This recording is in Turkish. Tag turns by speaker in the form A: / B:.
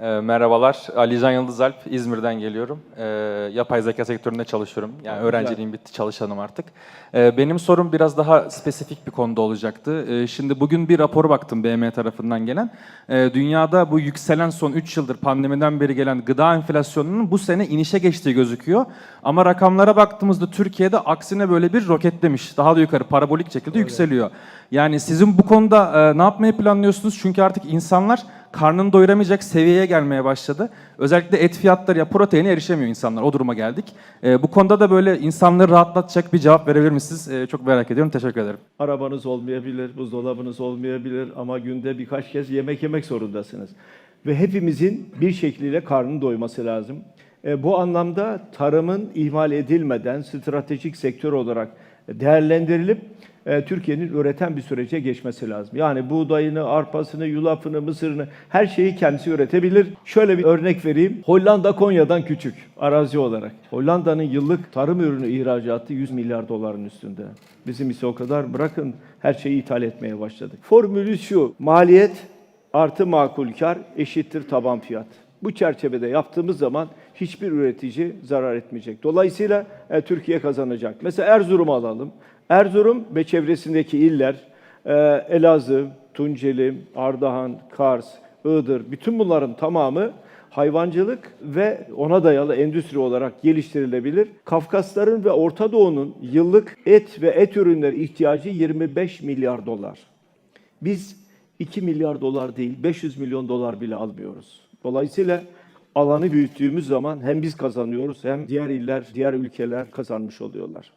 A: E, merhabalar, Ali Can Yıldızalp, İzmir'den geliyorum. E, yapay zeka sektöründe çalışıyorum. Yani öğrenciliğim bitti, çalışanım artık. E, benim sorum biraz daha spesifik bir konuda olacaktı. E, şimdi bugün bir rapor baktım BM tarafından gelen. E, dünyada bu yükselen son 3 yıldır pandemiden beri gelen gıda enflasyonunun bu sene inişe geçtiği gözüküyor. Ama rakamlara baktığımızda Türkiye'de aksine böyle bir roketlemiş. Daha da yukarı parabolik şekilde yükseliyor. Yani sizin bu konuda e, ne yapmayı planlıyorsunuz? Çünkü artık insanlar karnını doyuramayacak seviyeye gelmeye başladı. Özellikle et fiyatları ya proteine erişemiyor insanlar. O duruma geldik. E, bu konuda da böyle insanları rahatlatacak bir cevap verebilir misiniz? E, çok merak ediyorum. Teşekkür ederim.
B: Arabanız olmayabilir, buzdolabınız olmayabilir ama günde birkaç kez yemek yemek zorundasınız. Ve hepimizin bir şekliyle karnının doyması lazım. E, bu anlamda tarımın ihmal edilmeden stratejik sektör olarak değerlendirilip e, Türkiye'nin üreten bir sürece geçmesi lazım. Yani buğdayını, arpasını, yulafını, mısırını her şeyi kendisi üretebilir. Şöyle bir örnek vereyim. Hollanda Konya'dan küçük arazi olarak. Hollanda'nın yıllık tarım ürünü ihracatı 100 milyar doların üstünde. Bizim ise o kadar bırakın her şeyi ithal etmeye başladık. Formülü şu. Maliyet artı makul kar eşittir taban fiyat. Bu çerçevede yaptığımız zaman hiçbir üretici zarar etmeyecek. Dolayısıyla e, Türkiye kazanacak. Mesela Erzurum'u alalım. Erzurum ve çevresindeki iller, e, Elazığ, Tunceli, Ardahan, Kars, Iğdır, bütün bunların tamamı hayvancılık ve ona dayalı endüstri olarak geliştirilebilir. Kafkasların ve Orta Doğu'nun yıllık et ve et ürünleri ihtiyacı 25 milyar dolar. Biz 2 milyar dolar değil 500 milyon dolar bile almıyoruz. Dolayısıyla alanı büyüttüğümüz zaman hem biz kazanıyoruz hem diğer iller, diğer ülkeler kazanmış oluyorlar.